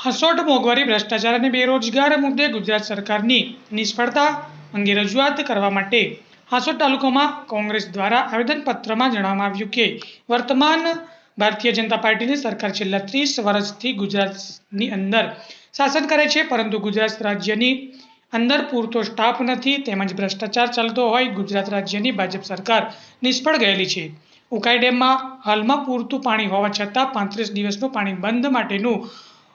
હસોટ મોંઘવારી, ભ્રષ્ટાચાર અને બેરોજગાર મુદ્દે ગુજરાત સરકારની નિષ્ફળતા અંગે રજૂઆત કરવા માટે હાસોટ તાલુકામાં કોંગ્રેસ દ્વારા આવેદનપત્રમાં જણાવવામાં આવ્યું કે વર્તમાન ભારતીય જનતા પાર્ટીની સરકાર છેલ્લા ત્રીસ વર્ષથી ગુજરાતની અંદર શાસન કરે છે, પરંતુ ગુજરાત રાજ્યની અંદર પૂરતો સ્ટાફ નથી, તેમજ ભ્રષ્ટાચાર ચાલતો હોય, ગુજરાત રાજ્યની ભાજપ સરકાર નિષ્ફળ ગયેલી છે. ઉકાઈ ડેમમાં હાલમાં પૂરતું પાણી હોવા છતાં પાંત્રીસ દિવસનું પાણી બંધ માટેનું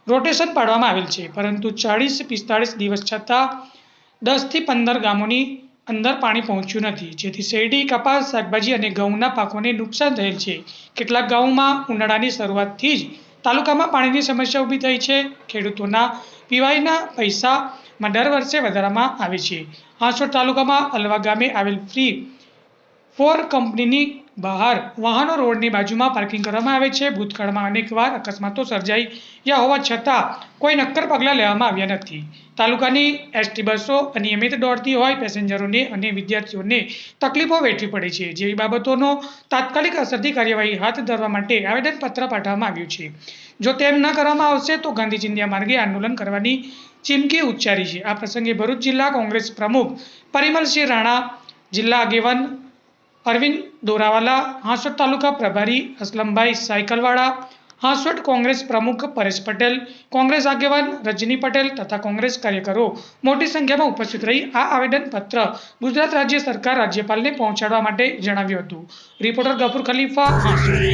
રોટેશન પાડવામાં આવેલ છે. પરંતુ ચાળીસ પિસ્તાળીસ દિવસ છતાં દસથી પંદર ગામોની અંદર પાણી પહોંચ્યું નથી. જેથી શેરડી, કપાસ, શાકભાજી અને ઘઉંના પાકોને નુકસાન થયેલ છે. કેટલાક ગામોમાં ઉનાળાની શરૂઆતથી જ તાલુકામાં પાણીની સમસ્યા ઊભી થઈ છે. ખેડૂતોના પીવાયના પૈસામાં દર વર્ષે વધારવામાં આવે છે. હાંસોડ તાલુકામાં અલવા ગામે આવેલ ફ્રી ફોર કંપનીની બહાર વાહનો રોડની બાજુમાં પાર્કિંગ કરવામાં આવે છે. ભૂતકાળમાં અનેકવાર અકસ્માતો સર્જાયા હોવા છતાં કોઈ નક્કર પગલાં લેવામાં આવ્યા નથી. તાલુકાની એસટી બસો અનિયમિત દોડતી હોય, પેસેન્જરોને અને વિદ્યાર્થીઓને તકલીફો વેઠવી પડે છે. જેવી બાબતોનો તાત્કાલિક અસરથી કાર્યવાહી હાથ ધરવા માટે આવેદનપત્ર પાઠવવામાં આવ્યું છે. જો તેમ ન કરવામાં આવશે, તો ગાંધી ચિંધ્યા માર્ગે આંદોલન કરવાની ચીમકી ઉચ્ચારી છે. આ પ્રસંગે ભરૂચ જિલ્લા કોંગ્રેસ પ્રમુખ પરિમલસિંહ રાણા, જિલ્લા આગેવાન અરવિંદ દોરાવાલા, હાંસોટ તાલુકા પ્રભારી અસલમભાઈ સાયકલવાળા, હાંસોટ કોંગ્રેસ પ્રમુખ પરેશ પટેલ, કોંગ્રેસ આગેવાન રજની પટેલ તથા કોંગ્રેસ કાર્યકરો મોટી સંખ્યામાં ઉપસ્થિત રહી આ આવેદનપત્ર ગુજરાત રાજ્ય સરકાર રાજ્યપાલને પહોંચાડવા માટે જણાવ્યું હતું. રિપોર્ટર ગફુર ખલીફા, હાંસોટ.